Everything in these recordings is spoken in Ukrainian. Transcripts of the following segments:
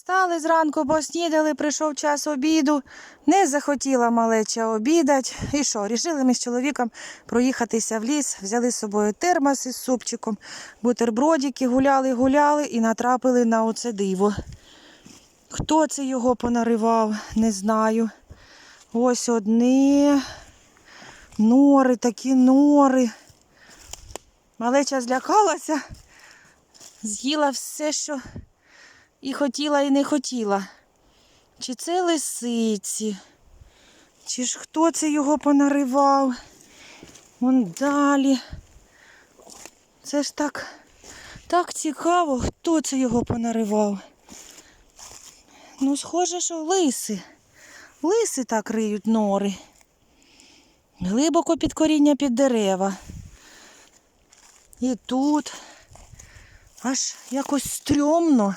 Встали зранку, поснідали, прийшов час обіду. Не захотіла малеча обідать. І що? Рішили ми з чоловіком проїхатися в ліс, взяли з собою термос із супчиком, бутербродики, гуляли, гуляли і натрапили на оце диво. Хто це його понаривав, не знаю. Ось одні нори, такі нори. Малеча злякалася, з'їла все, що і хотіла, і не хотіла. Чи це лисиці? Чи ж хто це його понаривав? Вон далі. Це ж так, так цікаво, хто це його понаривав. Ну, схоже, що лиси. Лиси так риють нори. Глибоко під коріння під дерева. І тут аж якось стрьомно.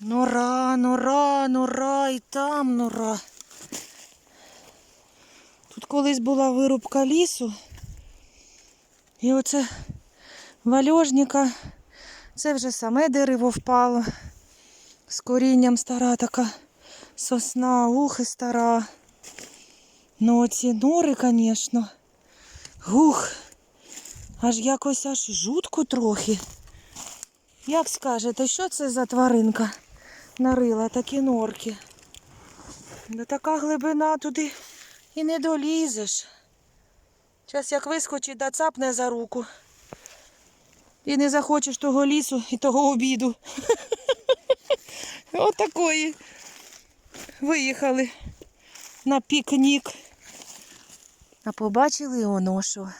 Нора, нора, нора, і там нора. Тут колись була вирубка лісу. І оце вальожника. Це вже саме дерево впало. З корінням стара така сосна, ухи стара. Ну оці нори, звісно. Гух. Аж якось аж жутко трохи. Як скажете, що це за тваринка нарила такі норки? Да така глибина туди і не долізеш. Час як вискочить да цапне за руку. І не захочеш того лісу і того обіду. Отакої. Виїхали на пікнік. А побачили оно що.